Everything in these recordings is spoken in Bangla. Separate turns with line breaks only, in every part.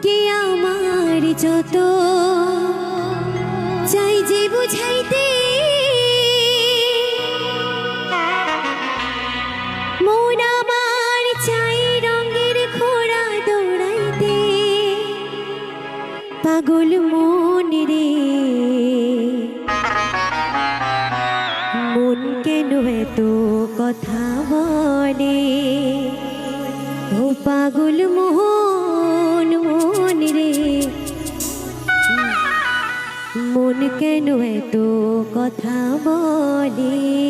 মনকে আমার যত। চাই যে বুঝাইতে। চাই দৌড়াইতে। পাগল মন রে। মন কেন এত কথা বলে? ও পাগল মোহন কেন এত কথা বলে?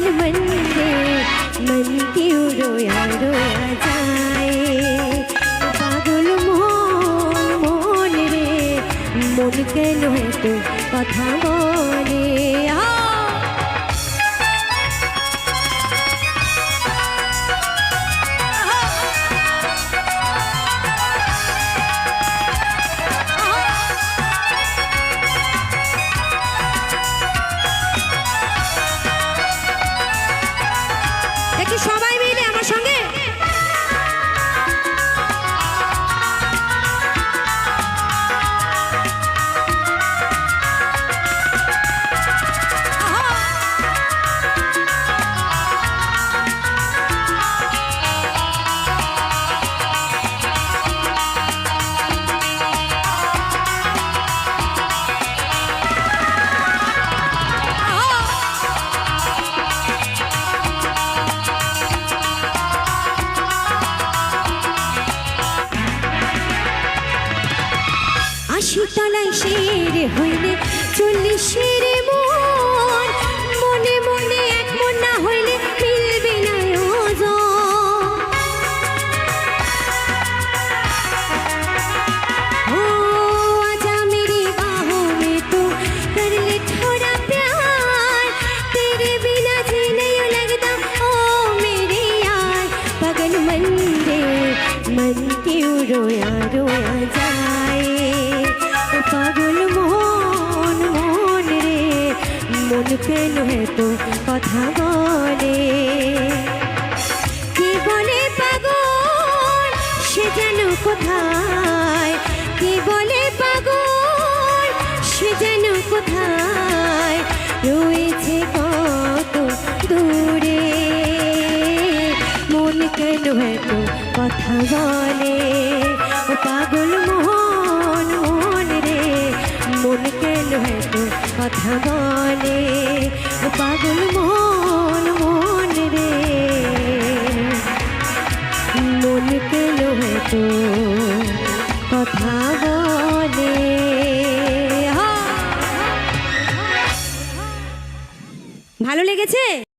पागल मन रे मन क्यों रोया रोया जाए পাগল মন মন রে মন কেন তো কথা বলে আশি তলায় শের হইলে চল্লিশের মন মনে মনে এক মন না হইলে মিলবে না ওজন ओ आजा मेरी बाहों में तू कर ले थोड़ा प्यार तेरे बिना जी नहीं लगता ओ मेरे यार पागल मन रे मन क्यों रोया रोया जाए ओ পাগল মন মন রে, মন কেন তো কথা বলে? কি বলে পাগল, সে যেন কোথায়? কি বলে পাগল, সে যেন কোথায়? রয়েছে কত দূরে, মন কেন এত কথা বলে? পাগল কথা বলে পাগল মন মন রে। মন কেন তো? কথা বলে। ভালো লেগেছে?